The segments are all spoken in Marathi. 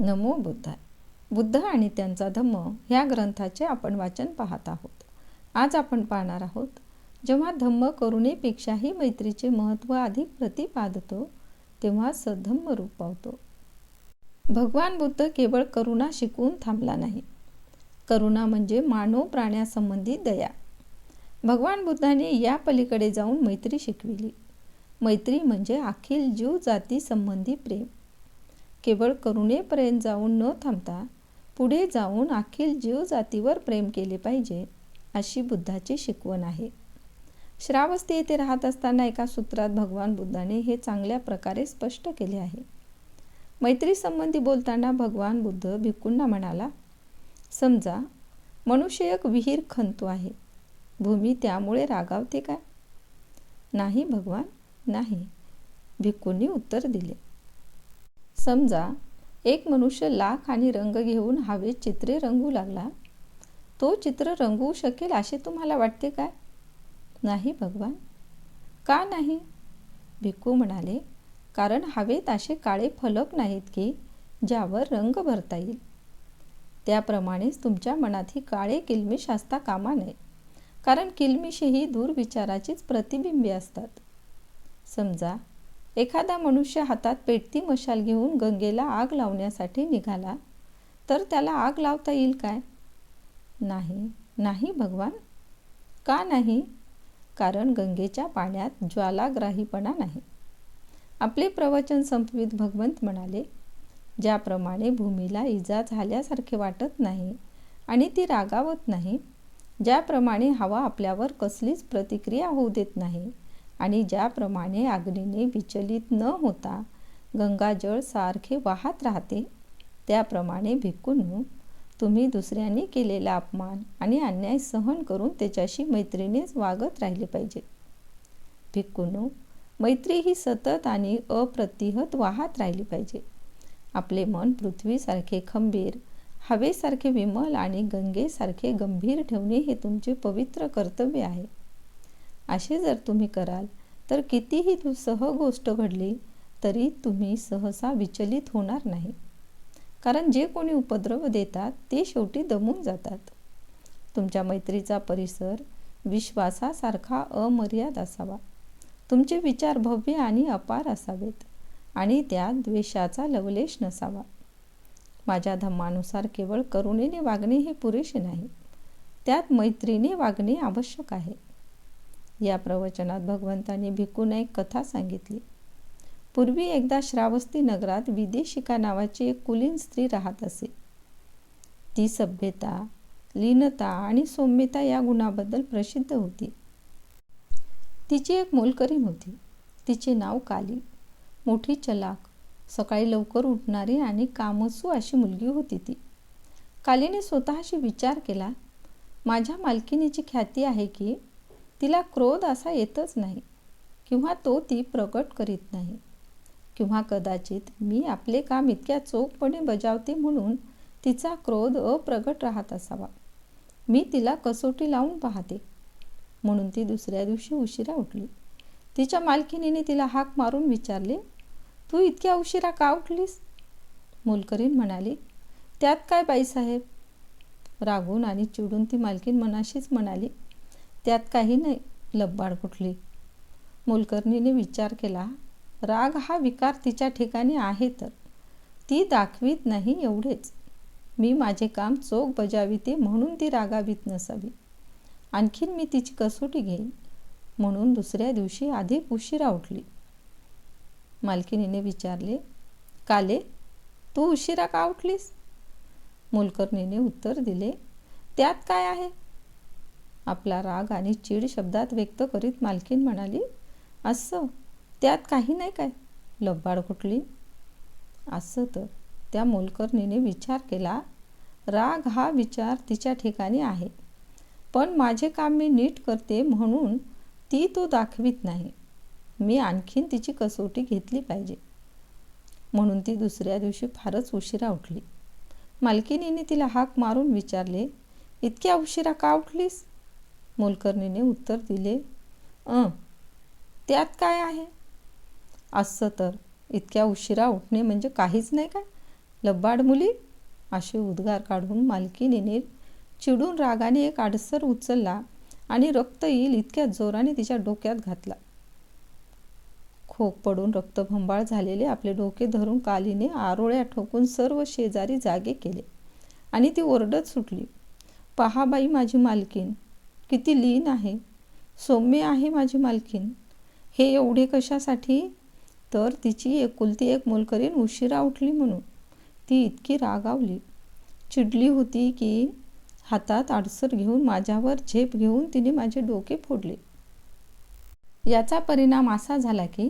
नमो बुद्धाय. बुद्ध आणि त्यांचा धम्म ह्या ग्रंथाचे आपण वाचन पाहत आहोत. आज आपण पाहणार आहोत जेव्हा धम्म करुणेपेक्षाही मैत्रीचे महत्त्व अधिक प्रतिपादतो तेव्हा सधम्म रूप पावतो. भगवान बुद्ध केवळ करुणा शिकवून थांबला नाही. करुणा म्हणजे मानव प्राण्यासंबंधी दया. भगवान बुद्धाने या पलीकडे जाऊन मैत्री शिकविली. मैत्री म्हणजे अखिल जीव जाती संबंधी प्रेम. केवळ करुणेपर्यंत जाऊन न थांबता पुढे जाऊन अखिल जीवजातीवर प्रेम केले पाहिजे अशी बुद्धाची शिकवण आहे. श्रावस्ती येथे राहत असताना एका सूत्रात भगवान बुद्धाने हे चांगल्या प्रकारे स्पष्ट केले आहे. मैत्री संबंधी बोलताना भगवान बुद्ध भिक्कूंना म्हणाला समजा मनुष्य एक विहीर खणतो आहे भूमी त्यामुळे रागावते काय नाही भगवान नाही भिक्कूंनी उत्तर दिले. समजा एक मनुष्य लाख आणि रंग घेऊन हवेत चित्रे रंगू लागला. तो चित्र रंगवू शकेल असे तुम्हाला वाटते काय? नाही भगवान. का नाही? भिक्खू म्हणाले कारण हवेत असे काळे फलक नाहीत की ज्यावर रंग भरता येईल. त्याप्रमाणेच तुमच्या मनात ही काळे किलमिश असता कामा नये. कारण किलमिश ही दूरविचाराचीच प्रतिबिंबे असतात. समजा एखादा मनुष्य हातात पेटती मशाल घेऊन गंगेला आग लावण्यासाठी निघाला तर त्याला आग लावता येईल काय? नाही नाही भगवान. का नाही? कारण गंगेच्या पाण्यात ज्वालाग्राहीपणा नाही. आपले प्रवचन संपवित भगवंत म्हणाले ज्याप्रमाणे भूमीला इजा झाल्यासारखे वाटत नाही आणि ती रागावत नाही ज्याप्रमाणे हवा आपल्यावर कसलीच प्रतिक्रिया होऊ देत नाही आणि ज्याप्रमाणे अग्नीने विचलित न होता गंगाजळ सारखे वाहत राहते त्याप्रमाणे भिक्कूंनो तुम्ही दुसऱ्यांनी केलेला अपमान आणि अन्याय सहन करून त्याच्याशी मैत्रीनेच वागत राहिले पाहिजे. भिक्कूंनो मैत्री ही सतत आणि अप्रतिहत वाहत राहिली पाहिजे. आपले मन पृथ्वीसारखे खंबीर हवेसारखे विमल आणि गंगेसारखे गंभीर ठेवणे हे तुमचे पवित्र कर्तव्य आहे. असे जर तुम्ही कराल तर कितीही सह गोष्ट घडली तरी तुम्ही सहसा विचलित होणार नाही. कारण जे कोणी उपद्रव देतात ते शेवटी दमून जातात. तुमच्या मैत्रीचा परिसर विश्वासासारखा अमर्याद असावा. तुमचे विचार भव्य आणि अपार असावेत आणि त्यात द्वेषाचा लवलेश नसावा. माझ्या धम्मानुसार केवळ करुणेने वागणे हे पुरेसे नाही. त्यात मैत्रीने वागणे आवश्यक आहे. या प्रवचनात भगवंतांनी भिकून एक कथा सांगितली. पूर्वी एकदा श्रावस्ती नगरात विदेशिका नावाची एक कुलीन स्त्री राहत असे. ती सभ्यता लीनता आणि सौम्यता या गुणाबद्दल प्रसिद्ध होती. तिची एक मोलकरीण होती. तिचे नाव काली. मोठी चलाक सकाळी लवकर उठणारी आणि कामसू अशी मुलगी होती ती. कालीने स्वतःशी विचार केला माझ्या मालकिनीची ख्याती आहे की तिला क्रोध असा येतच नाही किंवा तो ती प्रकट करीत नाही. किंवा कदाचित मी आपले काम इतक्या चोखपणे बजावते म्हणून तिचा क्रोध अप्रगट राहत असावा. मी तिला कसोटी लावून पाहते. म्हणून ती दुसऱ्या दिवशी उशिरा उठली. तिच्या मालकिनीने तिला हाक मारून विचारले तू इतक्या उशिरा का उठलीस? मोलकरीण म्हणाली त्यात काय बाईसाहेब? रागून आणि चिडून ती मालकीन मनाशीच म्हणाली त्यात काही नाही लब्बाड कुठली. मोलकर्णीने विचार केला राग हा विकार तिच्या ठिकाणी आहे तर. ती दाखवीत नाही एवढेच. मी माझे काम चोख बजाविते म्हणून ती रागावीत नसावी. आणखीन मी तिची कसोटी घेईन. म्हणून दुसऱ्या दिवशी आधी उशिरा उठली. मालकिनीने विचारले काले तू उशिरा का उठलीस? मोलकर्णीने उत्तर दिले त्यात काय आहे? आपला राग आणि चीड शब्दात व्यक्त करीत मालकीन म्हणाली असं? त्यात काही नाही काय? लब्बाड कुठली? असं तर. त्या मोलकर्णीने विचार केला राग हा विचार तिच्या ठिकाणी आहे पण माझे काम मी नीट करते म्हणून ती तो दाखवित नाही. मी आणखीन तिची कसोटी घेतली पाहिजे. म्हणून ती दुसऱ्या दिवशी फारच उशिरा उठली. मालकिनीने तिला हाक मारून विचारले इतक्या उशिरा का उठलीस? मोलकर्णीने उत्तर दिले. अं त्यात काय आहे? असं तर. इतक्या उशिरा उठणे म्हणजे काहीच नाही काय लब्बाड मुली? असे उद्गार काढून मालकीने चिडून रागाने एक आडसर उचलला आणि रक्त येईल इतक्या जोराने तिच्या डोक्यात घातला. खोक पडून रक्तभंबाळ झालेले आपले डोके धरून कालीने आरोळ्या ठोकून सर्व शेजारी जागे केले आणि ती ओरडत सुटली. पहा बाई माझी मालकीन किती लीन आहे. सौम्य आहे माझी मालकीन हे एवढे कशासाठी? तर तिची एकुलती एक मोलकरीण उशिरा उठली म्हणून. ती इतकी रागावली. चिडली होती की हातात आडसर घेऊन माझ्यावर झेप घेऊन तिने माझे डोके फोडले. याचा परिणाम असा झाला की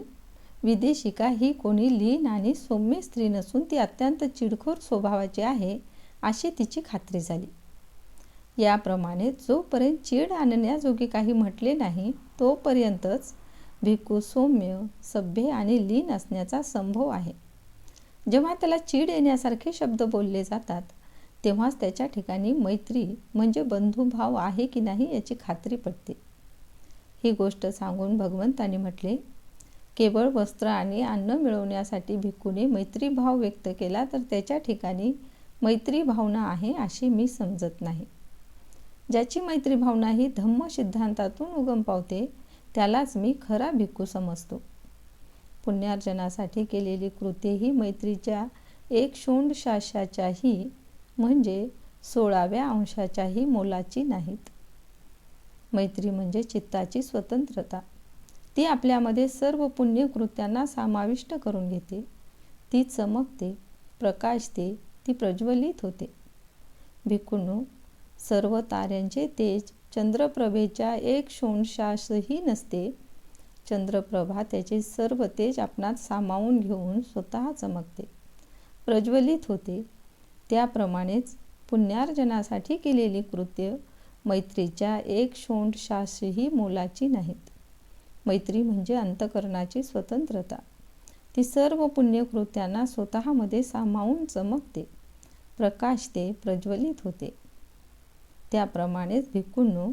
विदेशिका ही कोणी लीन आणि सौम्य स्त्री नसून ती अत्यंत चिडखोर स्वभावाची आहे अशी तिची खात्री झाली. याप्रमाणे जोपर्यंत चीड आणण्याजोगे काही म्हटले नाही तोपर्यंतच भिक्खू सौम्य सभ्य आणि लीन असण्याचा संभव आहे. जेव्हा त्याला चीड येण्यासारखे शब्द बोलले जातात तेव्हाच त्याच्या ठिकाणी मैत्री म्हणजे बंधुभाव आहे की नाही याची खात्री पडते. ही गोष्ट सांगून भगवंताने म्हटले केवळ वस्त्र आणि अन्न मिळवण्यासाठी भिक्खूने मैत्रीभाव व्यक्त केला तर त्याच्या ठिकाणी मैत्री भावना आहे अशी मी समजत नाही. ज्याची मैत्री भावना ही धम्म सिद्धांतातून उगम पावते त्यालाच मी खरा भिक्खू समजतो. पुण्यार्जनासाठी केलेली कृती ही मैत्रीच्या एक शोंड शाशाच्याही म्हणजे सोळाव्या अंशाच्याही मोलाची नाहीत. मैत्री म्हणजे चित्ताची स्वतंत्रता. ती आपल्यामध्ये सर्व पुण्यकृत्यांना समाविष्ट करून घेते. ती चमकते प्रकाशते ती प्रज्वलित होते. भिक्खूंनो सर्व ताऱ्यांचे तेज. चंद्रप्रभेच्या एक शोणशासही नसते. चंद्रप्रभा त्याचे सर्व तेज आपणात सामावून घेऊन स्वतः चमकते. प्रज्वलित होते. त्याप्रमाणेच पुण्यार्जनासाठी केलेली कृत्य मैत्रीच्या एक शोणशासही मोलाची नाहीत. मैत्री म्हणजे अंतकरणाची स्वतंत्रता. ती सर्व पुण्यकृत्यांना स्वतःमध्ये सामावून चमकते. प्रकाशते प्रज्वलित होते. त्याप्रमाणेच भिक्खूंनो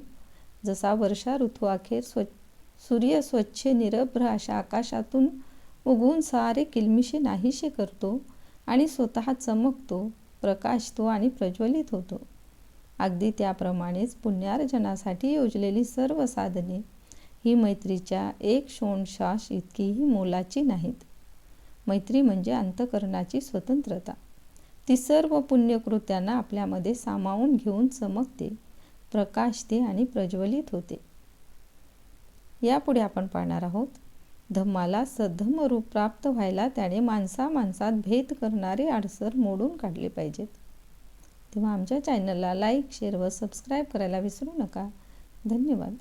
जसा वर्षा ऋतूअखेर स्व सूर्य स्वच्छ निरभ्र अशा आकाशातून उगवून सारे किलमिशे नाहीसे करतो आणि स्वतः चमकतो प्रकाशतो आणि प्रज्वलित होतो. अगदी त्याप्रमाणेच पुण्यार्जनासाठी योजलेली सर्व साधने ही मैत्रीच्या एक शोणशास इतकीही मोलाची नाहीत. मैत्री म्हणजे अंतकरणाची स्वतंत्रता. ती सर्व पुण्यकृत्यांना आपल्यामध्ये सामावून घेऊन चमकते प्रकाशते आणि प्रज्वलित होते. यापुढे आपण पाहणार आहोत धम्माला सद्धम रूप प्राप्त व्हायला त्याने माणसा माणसात भेद करणारे आडसर मोडून काढले पाहिजेत. तेव्हा आमच्या चॅनलला लाईक शेअर व सबस्क्राईब करायला विसरू नका. धन्यवाद.